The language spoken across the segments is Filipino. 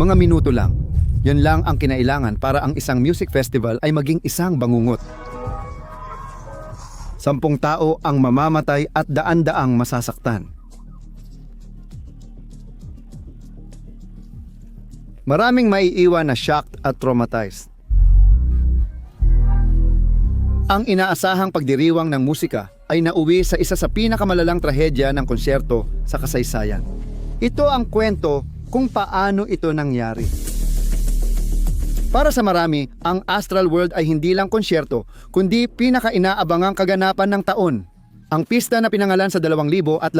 Mga minuto lang. Yan lang ang kinailangan para ang isang music festival ay maging isang bangungot. Sampung tao ang mamamatay at daan-daang masasaktan. Maraming maiiwan na shocked at traumatized. Ang inaasahang pagdiriwang ng musika ay nauwi sa isa sa pinakamalalang trahedya ng konsyerto sa kasaysayan. Ito ang kwento kung paano ito nangyari. Para sa marami, ang Astral World ay hindi lang konsyerto, kundi pinaka-inaabangang kaganapan ng taon. Ang pista na pinangalan sa 2018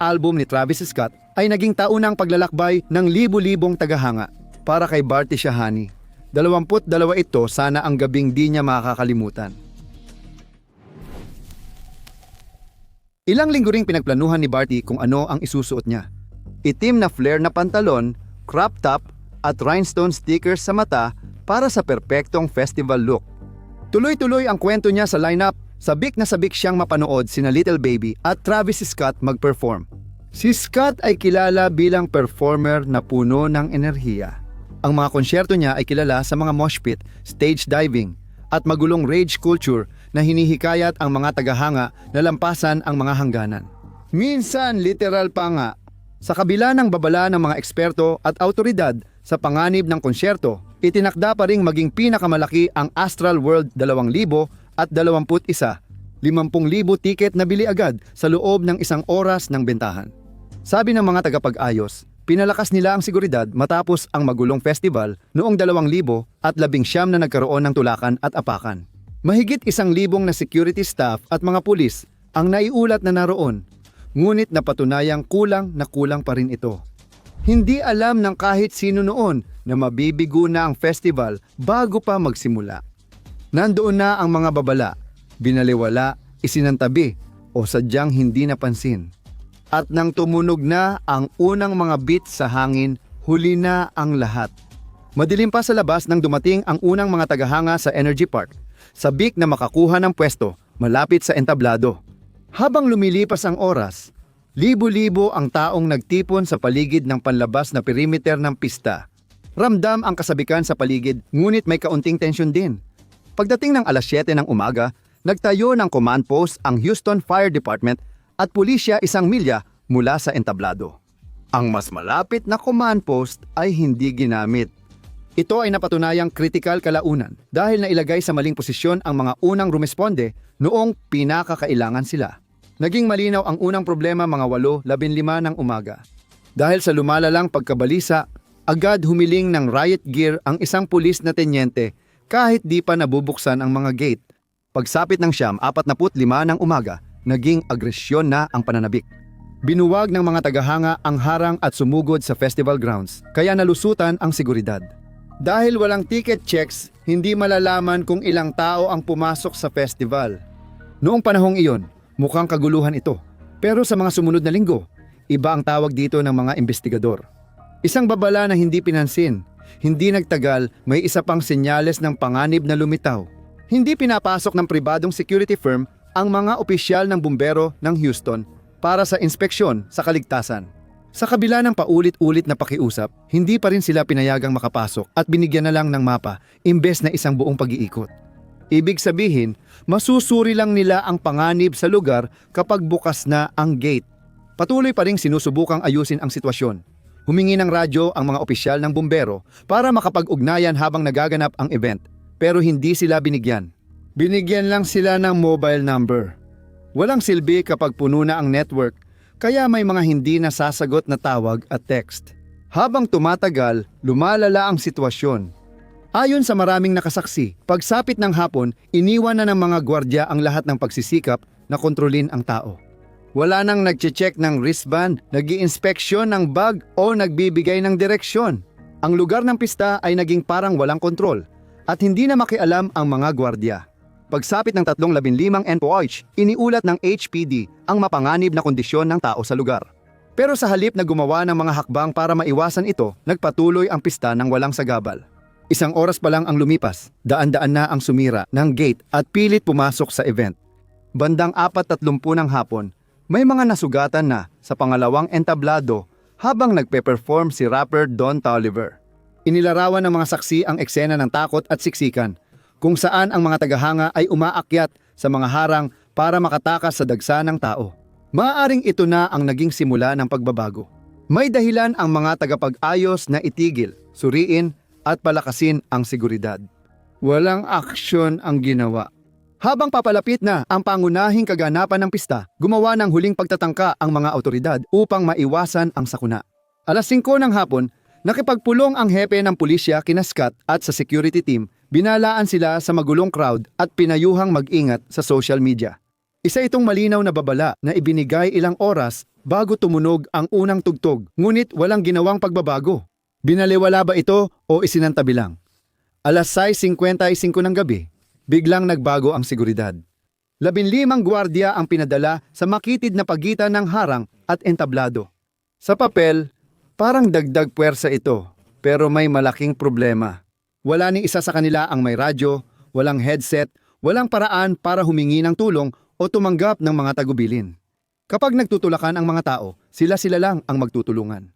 album ni Travis Scott ay naging taunang paglalakbay ng libu-libong tagahanga para kay Barty Shahani. 22 ito sana ang gabing di niya makakalimutan. Ilang linggo ring pinagplanuhan ni Barty kung ano ang isusuot niya. Itim na flare na pantalon, crop top at rhinestone stickers sa mata para sa perpektong festival look. Tuloy-tuloy ang kwento niya sa lineup, sabik na sabik siyang mapanood sina Little Baby at Travis Scott mag-perform. Si Scott ay kilala bilang performer na puno ng enerhiya. Ang mga konsyerto niya ay kilala sa mga mosh pit, stage diving, at magulong rage culture na hinihikayat ang mga tagahanga na lampasan ang mga hangganan. Minsan literal pa nga. Sa kabila ng babala ng mga eksperto at autoridad sa panganib ng konsyerto, itinakda pa ring maging pinakamalaki ang Astral World 2000 at 21, 50,000 tiket na bili agad sa loob ng isang oras ng bentahan. Sabi ng mga tagapag-ayos, pinalakas nila ang seguridad matapos ang magulong festival noong 2000 at labing siyam na nagkaroon ng tulakan at apakan. Mahigit isang libong na security staff at mga pulis ang naiulat na naroon, ngunit napatunayang kulang na kulang pa rin ito. Hindi alam ng kahit sino noon na mabibigo na ang festival bago pa magsimula. Nandoon na ang mga babala, binaliwala, isinantabi o sadyang hindi napansin. At nang tumunog na ang unang mga beat sa hangin, huli na ang lahat. Madilim pa sa labas nang dumating ang unang mga tagahanga sa Energy Park, sabik na makakuha ng pwesto malapit sa entablado. Habang lumilipas ang oras, libo-libo ang taong nagtipon sa paligid ng panlabas na perimeter ng pista. Ramdam ang kasabikan sa paligid, ngunit may kaunting tensyon din. Pagdating ng alas 7 ng umaga, nagtayo ng command post ang Houston Fire Department at pulisya isang milya mula sa entablado. Ang mas malapit na command post ay hindi ginamit. Ito ay napatunayang kritikal kalaunan dahil nailagay sa maling posisyon ang mga unang rumesponde noong pinakakailangan sila. Naging malinaw ang unang problema mga 8.15 ng umaga. Dahil sa lumalalang pagkabalisa, agad humiling ng riot gear ang isang pulis na tenyente kahit di pa nabubuksan ang mga gate. Pagsapit ng siyam 45 ng umaga, naging agresyon na ang pananabik. Binuwag ng mga tagahanga ang harang at sumugod sa festival grounds, kaya nalusutan ang seguridad. Dahil walang ticket checks, hindi malalaman kung ilang tao ang pumasok sa festival. Noong panahong iyon, mukhang kaguluhan ito. Pero sa mga sumunod na linggo, iba ang tawag dito ng mga investigador. Isang babala na hindi pinansin, hindi nagtagal, may isa pang senyales ng panganib na lumitaw. Hindi pinapasok ng pribadong security firm ang mga opisyal ng bumbero ng Houston para sa inspeksyon sa kaligtasan. Sa kabila ng paulit-ulit na pakiusap, hindi pa rin sila pinayagang makapasok at binigyan na lang ng mapa imbes na isang buong pag-iikot. Ibig sabihin, masusuri lang nila ang panganib sa lugar kapag bukas na ang gate. Patuloy pa rin sinusubukang ayusin ang sitwasyon. Humingi ng radyo ang mga opisyal ng bumbero para makapag-ugnayan habang nagaganap ang event, pero hindi sila binigyan. Binigyan lang sila ng mobile number. Walang silbi kapag puno na ang network, kaya may mga hindi nasasagot na tawag at text. Habang tumatagal, lumalala ang sitwasyon. Ayon sa maraming nakasaksi, pagsapit ng hapon, iniwan na ng mga gwardya ang lahat ng pagsisikap na kontrolin ang tao. Wala nang nagche-check ng wristband, nag inspeksyon ng bag o nagbibigay ng direksyon. Ang lugar ng pista ay naging parang walang kontrol at hindi na makialam ang mga gwardya. Pagsapit ng 315 NPOH, iniulat ng HPD ang mapanganib na kondisyon ng tao sa lugar. Pero sa halip na gumawa ng mga hakbang para maiwasan ito, nagpatuloy ang pista ng walang sagabal. Isang oras pa lang ang lumipas, daan-daan na ang sumira ng gate at pilit pumasok sa event. Bandang 4.30 ng hapon, may mga nasugatan na sa pangalawang entablado habang nagpe-perform si rapper Don Toliver. Inilarawan ng mga saksi ang eksena ng takot at siksikan, kung saan ang mga tagahanga ay umaakyat sa mga harang para makatakas sa dagsa ng tao. Maaaring ito na ang naging simula ng pagbabago. May dahilan ang mga tagapag-ayos na itigil, suriin at palakasin ang seguridad. Walang aksyon ang ginawa. Habang papalapit na ang pangunahing kaganapan ng pista, gumawa ng huling pagtatangka ang mga autoridad upang maiwasan ang sakuna. Alas 5 ng hapon, nakipagpulong ang hepe ng pulisya kina Scott at sa security team, binalaan sila sa magulong crowd at pinayuhang mag-ingat sa social media. Isa itong malinaw na babala na ibinigay ilang oras bago tumunog ang unang tugtog, ngunit walang ginawang pagbabago. Binaliwala ba ito o isinantabi lang? Alas 6.55 ng gabi, biglang nagbago ang seguridad. Labinlimang gwardiya ang pinadala sa makitid na pagitan ng harang at entablado. Sa papel, parang dagdag puwersa ito, pero may malaking problema. Wala ni isa sa kanila ang may radyo, walang headset, walang paraan para humingi ng tulong o tumanggap ng mga tagubilin. Kapag nagtutulakan ang mga tao, sila-sila lang ang magtutulungan.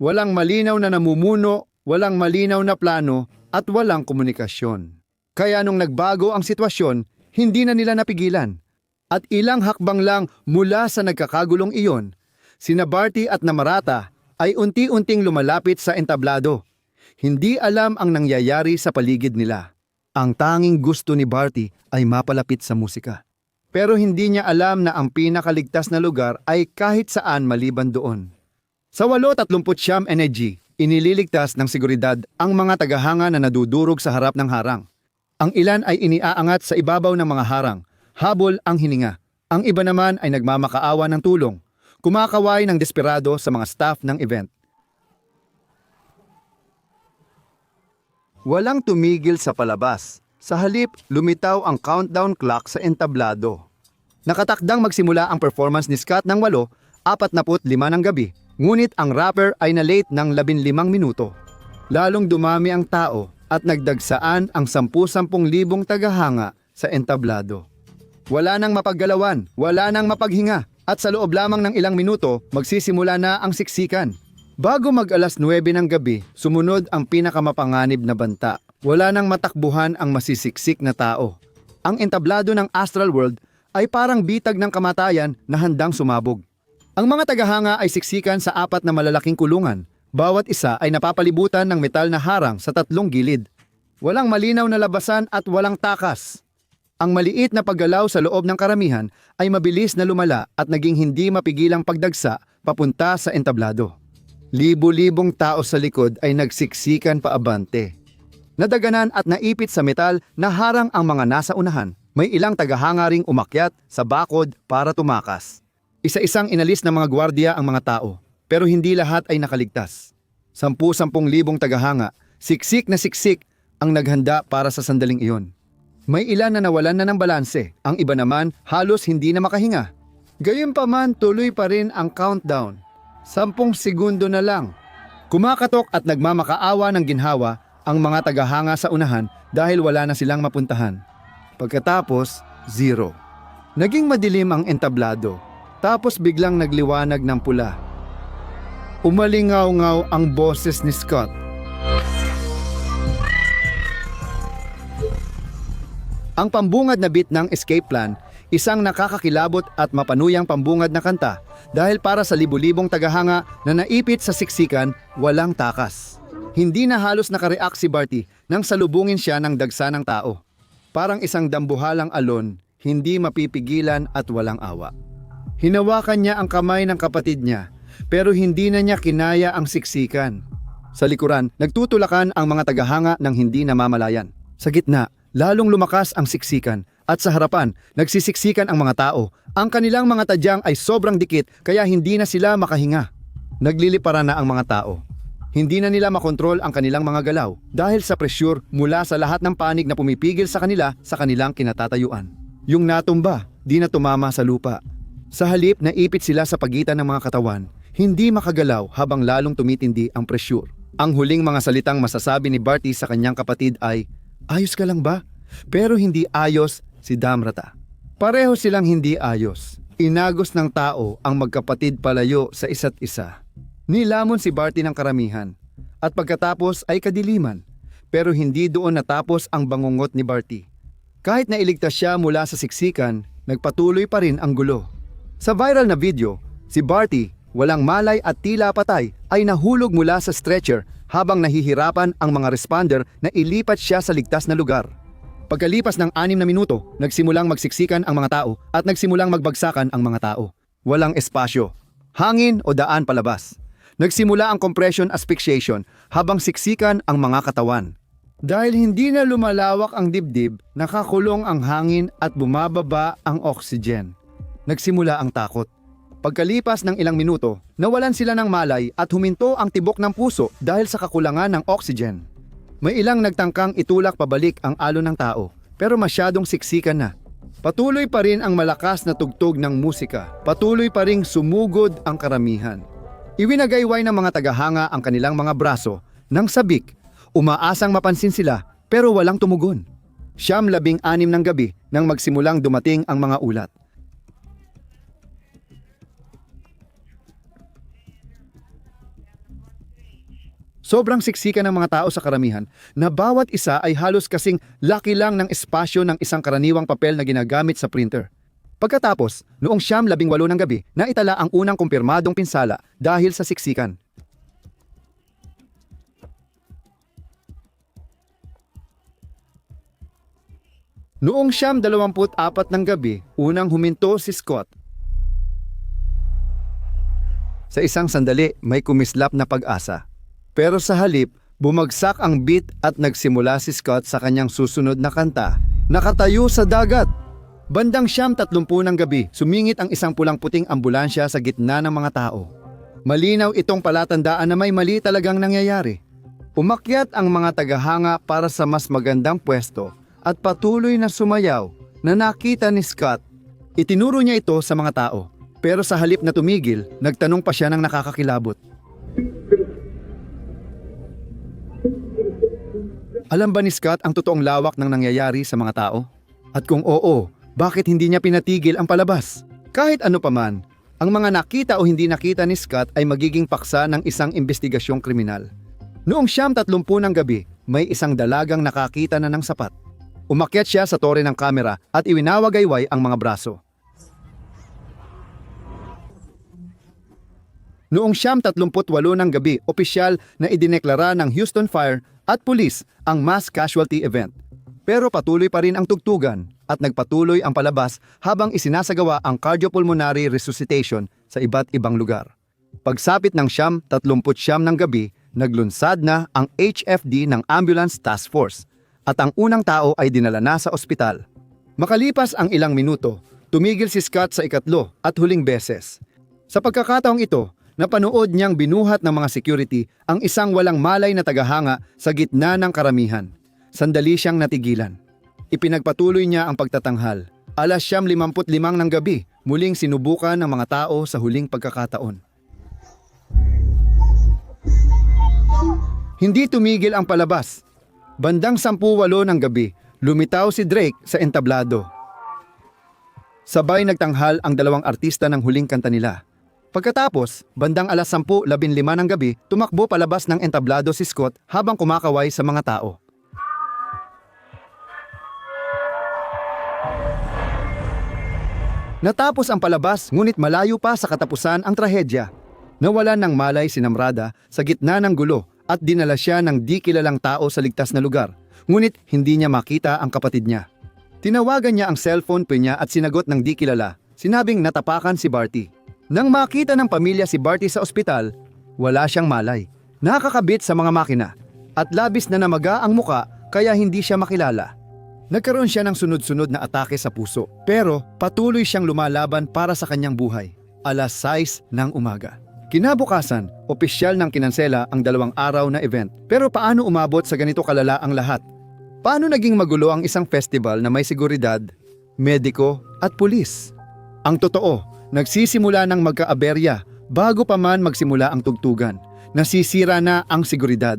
Walang malinaw na namumuno, walang malinaw na plano, at walang komunikasyon. Kaya nung nagbago ang sitwasyon, hindi na nila napigilan. At ilang hakbang lang mula sa nagkakagulong iyon, sina Barty at Namarata ay unti-unting lumalapit sa entablado. Hindi alam ang nangyayari sa paligid nila. Ang tanging gusto ni Barty ay mapalapit sa musika. Pero hindi niya alam na ang pinakaligtas na lugar ay kahit saan maliban doon. Sa 839 energy, inililigtas ng seguridad ang mga tagahanga na nadudurog sa harap ng harang. Ang ilan ay iniaangat sa ibabaw ng mga harang, habol ang hininga. Ang iba naman ay nagmamakaawa ng tulong, kumakaway ng desperado sa mga staff ng event. Walang tumigil sa palabas. Sa halip, lumitaw ang countdown clock sa entablado. Nakatakdang magsimula ang performance ni Scott ng 8, 45 ng gabi, ngunit ang rapper ay na-late ng 15 minuto. Lalong dumami ang tao at nagdagsaan ang 10-10 libong tagahanga sa entablado. Wala nang mapaggalawan, wala nang mapaghinga, at sa loob lamang ng ilang minuto, magsisimula na ang siksikan. Bago mag alas 9 ng gabi, sumunod ang pinakamapanganib na banta. Wala nang matakbuhan ang masisiksik na tao. Ang entablado ng Astral World ay parang bitag ng kamatayan na handang sumabog. Ang mga tagahanga ay siksikan sa apat na malalaking kulungan. Bawat isa ay napapalibutan ng metal na harang sa tatlong gilid. Walang malinaw na labasan at walang takas. Ang maliit na paggalaw sa loob ng karamihan ay mabilis na lumala at naging hindi mapigilang pagdagsa papunta sa entablado. Libo-libong tao sa likod ay nagsiksikan paabante. Nadaganan at naipit sa metal na harang ang mga nasa unahan. May ilang tagahanga ring umakyat sa bakod para tumakas. Isa-isang inalis ng mga gwardiya ang mga tao, pero hindi lahat ay nakaligtas. Sampu-sampung libong tagahanga, siksik na siksik ang naghanda para sa sandaling iyon. May ilan na nawalan na ng balanse, ang iba naman halos hindi na makahinga. Gayunpaman tuloy pa rin ang countdown. Sampung segundo na lang. Kumakatok at nagmamakaawa ng ginhawa ang mga tagahanga sa unahan dahil wala na silang mapuntahan. Pagkatapos, zero. Naging madilim ang entablado, tapos biglang nagliwanag ng pula. Umalingaw-ngaw ang boses ni Scott. Ang pambungad na beat ng escape plan, isang nakakakilabot at mapanuyang pambungad na kanta dahil para sa libu-libong tagahanga na naipit sa siksikan, walang takas. Hindi na halos nakareact si Barty nang salubungin siya ng dagsa ng tao. Parang isang dambuhalang alon, hindi mapipigilan at walang awa. Hinawakan niya ang kamay ng kapatid niya, pero hindi na niya kinaya ang siksikan. Sa likuran, nagtutulakan ang mga tagahanga ng hindi namamalayan. Sa gitna, lalong lumakas ang siksikan at sa harapan, nagsisiksikan ang mga tao. Ang kanilang mga tadyang ay sobrang dikit kaya hindi na sila makahinga. Nagliliparan na ang mga tao. Hindi na nila makontrol ang kanilang mga galaw dahil sa presyur mula sa lahat ng panig na pumipigil sa kanila sa kanilang kinatatayuan. Yung natumba, di na tumama sa lupa. Sa halip na ipit sila sa pagitan ng mga katawan, hindi makagalaw habang lalong tumitindi ang presyur. Ang huling mga salitang masasabi ni Barty sa kanyang kapatid ay, Ayos ka lang ba? Pero hindi ayos si Damrata. Pareho silang hindi ayos. Inagos ng tao ang magkapatid palayo sa isa't isa. Nilamon si Barty ng karamihan. at pagkatapos ay kadiliman. Pero hindi doon natapos ang bangungot ni Barty. Kahit na iligtas siya mula sa siksikan, nagpatuloy pa rin ang gulo. Sa viral na video, si Barty, walang malay at tila patay, ay nahulog mula sa stretcher habang nahihirapan ang mga responder na ilipat siya sa ligtas na lugar. Pagkalipas ng anim na minuto, nagsimulang magsiksikan ang mga tao at nagsimulang magbagsakan ang mga tao. Walang espasyo, hangin o daan palabas. Nagsimula ang compression asphyxiation habang siksikan ang mga katawan. Dahil hindi na lumalawak ang dibdib, nakakulong ang hangin at bumababa ang oxygen. Nagsimula ang takot. Pagkalipas ng ilang minuto, nawalan sila ng malay at huminto ang tibok ng puso dahil sa kakulangan ng oxygen. May ilang nagtangkang itulak pabalik ang alon ng tao, pero masyadong siksikan na. Patuloy pa rin ang malakas na tugtog ng musika. Patuloy pa ring sumugod ang karamihan. Iwinagayway ng mga tagahanga ang kanilang mga braso nang sabik. Umaasang mapansin sila pero walang tumugon. Siyam labing anim ng gabi nang magsimulang dumating ang mga ulat. Sobrang siksikan ng mga tao sa karamihan na bawat isa ay halos kasing laki lang ng espasyo ng isang karaniwang papel na ginagamit sa printer. Pagkatapos, noong siyam labing walo ng gabi, naitala ang unang kumpirmadong pinsala dahil sa siksikan. Noong siyam dalawamput apat ng gabi, unang huminto si Scott. Sa isang sandali, may kumislap na pag-asa. Pero sa halip, bumagsak ang beat at nagsimula si Scott sa kanyang susunod na kanta. Nakatayo sa dagat. Bandang siyam tatlumpu ng gabi, sumingit ang isang pulang-puting ambulansya sa gitna ng mga tao. Malinaw itong palatandaan na may mali talagang nangyayari. Umakyat ang mga tagahanga para sa mas magandang pwesto at patuloy na sumayaw na nakita ni Scott. Itinuro niya ito sa mga tao. Pero sa halip na tumigil, nagtanong pa siya ng nakakakilabot. Alam ba ni Scott ang totoong lawak ng nangyayari sa mga tao? At kung oo, bakit hindi niya pinatigil ang palabas? Kahit ano paman, ang mga nakita o hindi nakita ni Scott ay magiging paksa ng isang investigasyong kriminal. Noong siyam tatlumpu ng gabi, may isang dalagang nakakita na ng sapat. Umakyat siya sa tore ng kamera at iwinawagayway ang mga braso. Noong siyam tatlumput walo ng gabi, opisyal na idineklara ng Houston Fire at pulis ang mass casualty event. Pero patuloy pa rin ang tugtugan at nagpatuloy ang palabas habang isinasagawa ang cardiopulmonary resuscitation sa iba't ibang lugar. Pagsapit ng siyam tatlumput siyam ng gabi, naglunsad na ang HFD ng Ambulance Task Force at ang unang tao ay dinala na sa ospital. Makalipas ang ilang minuto, tumigil si Scott sa ikatlo at huling beses. Sa pagkakataong ito, napanood niyang binuhat ng mga security ang isang walang malay na tagahanga sa gitna ng karamihan. Sandali siyang natigilan. Ipinagpatuloy niya ang pagtatanghal. Alas siyam limamput limang ng gabi, muling sinubukan ng mga tao sa huling pagkakataon. Hindi tumigil ang palabas. Bandang sampu walo ng gabi, lumitaw si Drake sa entablado. Sabay nagtanghal ang dalawang artista ng huling kanta nila. Pagkatapos, bandang alas 10.15 ng gabi, tumakbo palabas ng entablado si Scott habang kumakaway sa mga tao. Natapos ang palabas ngunit malayo pa sa katapusan ang trahedya. Nawalan ng malay si Namrada sa gitna ng gulo at dinala siya ng di kilalang tao sa ligtas na lugar. Ngunit hindi niya makita ang kapatid niya. Tinawagan niya ang cellphone po niya at sinagot ng di kilala. Sinabing natapakan si Barty. Nang makita ng pamilya si Barty sa ospital, wala siyang malay. Nakakabit sa mga makina at labis na namaga ang muka kaya hindi siya makilala. Nagkaroon siya ng sunod-sunod na atake sa puso pero patuloy siyang lumalaban para sa kanyang buhay. Alas 6 ng umaga. Kinabukasan, opisyal ng kinansela ang dalawang araw na event. Pero paano umabot sa ganito kalala ang lahat? Paano naging magulo ang isang festival na may seguridad, mediko at pulis? Ang totoo, nagsisimula ng magkaaberya bago pa man magsimula ang tugtugan. Nasisira na ang seguridad.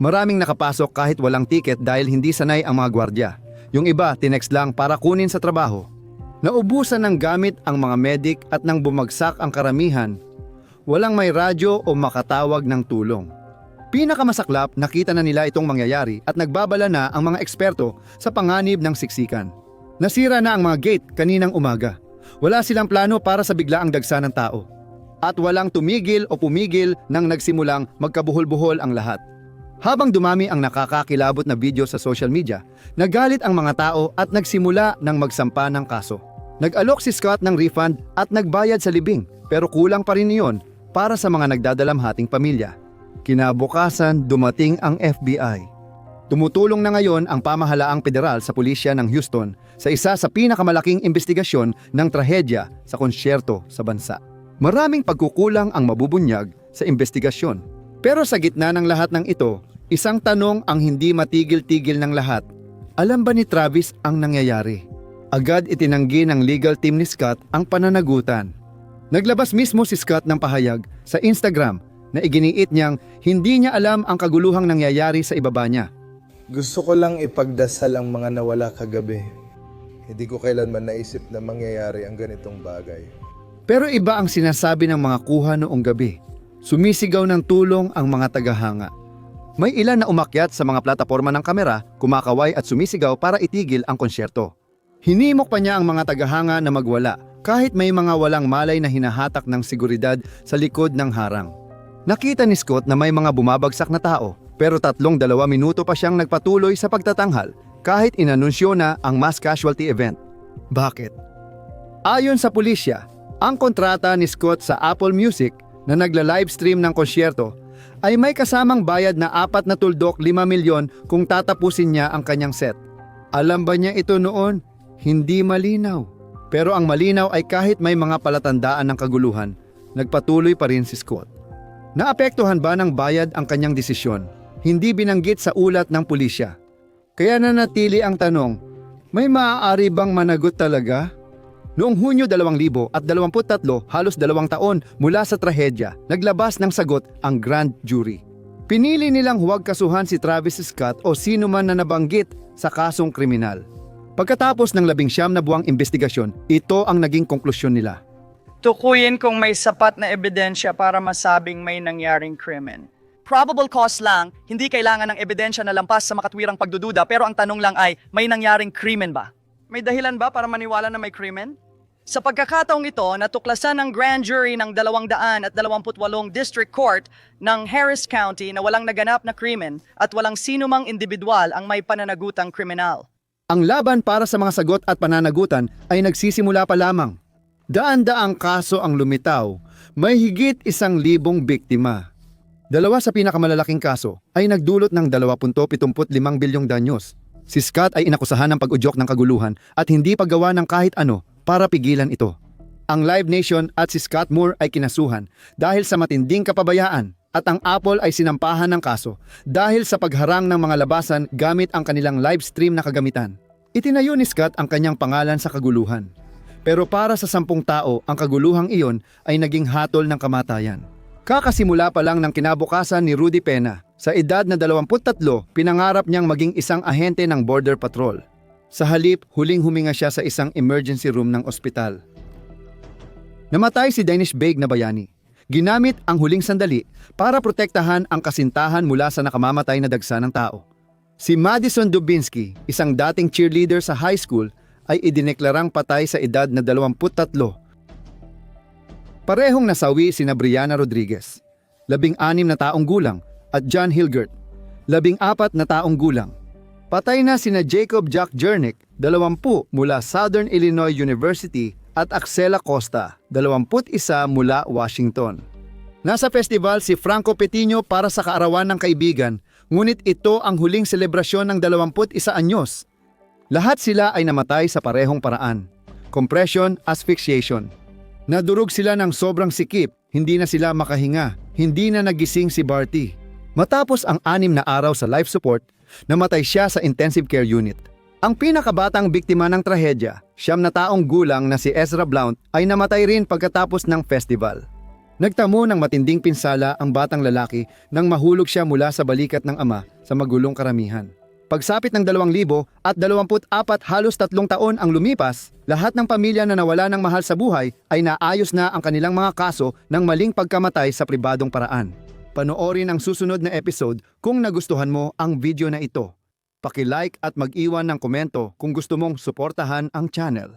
Maraming nakapasok kahit walang tiket dahil hindi sanay ang mga gwardya. Yung iba, tinext lang para kunin sa trabaho. Naubusan ng gamit ang mga medic at nang bumagsak ang karamihan, walang may radyo o makatawag ng tulong. Pinakamasaklap, nakita na nila itong mangyayari at nagbabala na ang mga eksperto sa panganib ng siksikan. Nasira na ang mga gate kaninang umaga. Wala silang plano para sa biglaang dagsa ng tao. At walang tumigil o pumigil nang nagsimulang magkabuhol-buhol ang lahat. Habang dumami ang nakakakilabot na video sa social media, nagalit ang mga tao at nagsimula ng magsampa ng kaso. Nag-alok si Scott ng refund at nagbayad sa libing pero kulang pa rin iyon para sa mga nagdadalamhating pamilya. Kinabukasan, dumating ang FBI. Tumutulong na ngayon ang pamahalaang federal sa pulisya ng Houston sa isa sa pinakamalaking investigasyon ng trahedya sa konsyerto sa bansa. Maraming pagkukulang ang mabubunyag sa investigasyon. Pero sa gitna ng lahat ng ito, isang tanong ang hindi matigil-tigil ng lahat. Alam ba ni Travis ang nangyayari? Agad itinanggi ng legal team ni Scott ang pananagutan. Naglabas mismo si Scott ng pahayag sa Instagram na iginiit niyang hindi niya alam ang kaguluhang nangyayari sa ibaba niya. Gusto ko lang ipagdasal ang mga nawala kagabi. Hindi ko kailanman naisip na mangyayari ang ganitong bagay. Pero iba ang sinasabi ng mga kuha noong gabi. Sumisigaw ng tulong ang mga tagahanga. May ilan na umakyat sa mga plataforma ng kamera, kumakaway at sumisigaw para itigil ang konsyerto. Hinimok pa niya ang mga tagahanga na magwala kahit may mga walang malay na hinahatak ng seguridad sa likod ng harang. Nakita ni Scott na may mga bumabagsak na tao pero tatlong dalawa minuto pa siyang nagpatuloy sa pagtatanghal kahit inanunsyo na ang mass casualty event. Bakit? Ayon sa pulisya, ang kontrata ni Scott sa Apple Music na nagla-livestream ng konsyerto ay may kasamang bayad na apat na tuldok 5 milyon kung tatapusin niya ang kanyang set. Alam ba niya ito noon? Hindi malinaw. Pero ang malinaw ay kahit may mga palatandaan ng kaguluhan, nagpatuloy pa rin si Scott. Naapektuhan ba ng bayad ang kanyang desisyon? Hindi binanggit sa ulat ng pulisya. Kaya nanatili ang tanong, may maaari bang managot talaga? Noong Hunyo 2023, halos dalawang taon mula sa trahedya, naglabas ng sagot ang grand jury. Pinili nilang huwag kasuhan si Travis Scott o sino man na nabanggit sa kasong kriminal. Pagkatapos ng labing siyam na buwang investigasyon, ito ang naging konklusyon nila. tukuyin kung may sapat na ebidensya para masabing may nangyaring krimen. Probable cause lang, hindi kailangan ng ebidensya na lampas sa makatwirang pagdududa pero ang tanong lang ay, may nangyaring krimen ba? May dahilan ba para maniwala na may krimen? Sa pagkakataong ito, natuklasan ng grand jury ng 228 District Court ng Harris County na walang naganap na krimen at walang sinumang individual ang may pananagutang kriminal. Ang laban para sa mga sagot at pananagutan ay nagsisimula pa lamang. Daan-daang kaso ang lumitaw, may higit isang libong biktima. Dalawa sa pinakamalalaking kaso ay nagdulot ng 2.75 bilyong danyos. Si Scott ay inakusahan ng pag-udyok ng kaguluhan at hindi paggawa ng kahit ano para pigilan ito. Ang Live Nation at si Scott Moore ay kinasuhan dahil sa matinding kapabayaan at ang Apple ay sinampahan ng kaso dahil sa pagharang ng mga labasan gamit ang kanilang live stream na kagamitan. Itinayo ni Scott ang kanyang pangalan sa kaguluhan. Pero para sa sampung tao, ang kaguluhang iyon ay naging hatol ng kamatayan. Kakasimula pa lang ng kinabukasan ni Rudy Pena. Sa edad na 23, pinangarap niyang maging isang ahente ng Border Patrol. Sa halip, huling huminga siya sa isang emergency room ng ospital. Namatay si Danish Baig na bayani. Ginamit ang huling sandali para protektahan ang kasintahan mula sa nakamamatay na dagsa ng tao. Si Madison Dubinsky, isang dating cheerleader sa high school, ay idineklarang patay sa edad na 23. Parehong nasawi sina Brianna Rodriguez, labing anim na taong gulang, at John Hilgert, labing apat na taong gulang. Patay na sina Jacob Jack Jernick, 20 mula Southern Illinois University at Axela Costa, 21 mula Washington. Nasa festival si Franco Petino para sa kaarawan ng kaibigan, ngunit ito ang huling selebrasyon ng 21 anyos. Lahat sila ay namatay sa parehong paraan. Compression, asphyxiation. Nadurog sila ng sobrang sikip, hindi na sila makahinga, hindi na nagising si Barty. Matapos ang anim na araw sa life support, namatay siya sa intensive care unit. Ang pinakabatang biktima ng trahedya, siyam na taong gulang na si Ezra Blount ay namatay rin pagkatapos ng festival. Nagtamo ng matinding pinsala ang batang lalaki nang mahulog siya mula sa balikat ng ama sa magulong karamihan. Pagsapit ng 2,000 at 24 halos tatlong taon ang lumipas, lahat ng pamilya na nawala ng mahal sa buhay ay naayos na ang kanilang mga kaso ng maling pagkamatay sa pribadong paraan. Panoorin ang susunod na episode kung nagustuhan mo ang video na ito. Paki-like at mag-iwan ng komento kung gusto mong suportahan ang channel.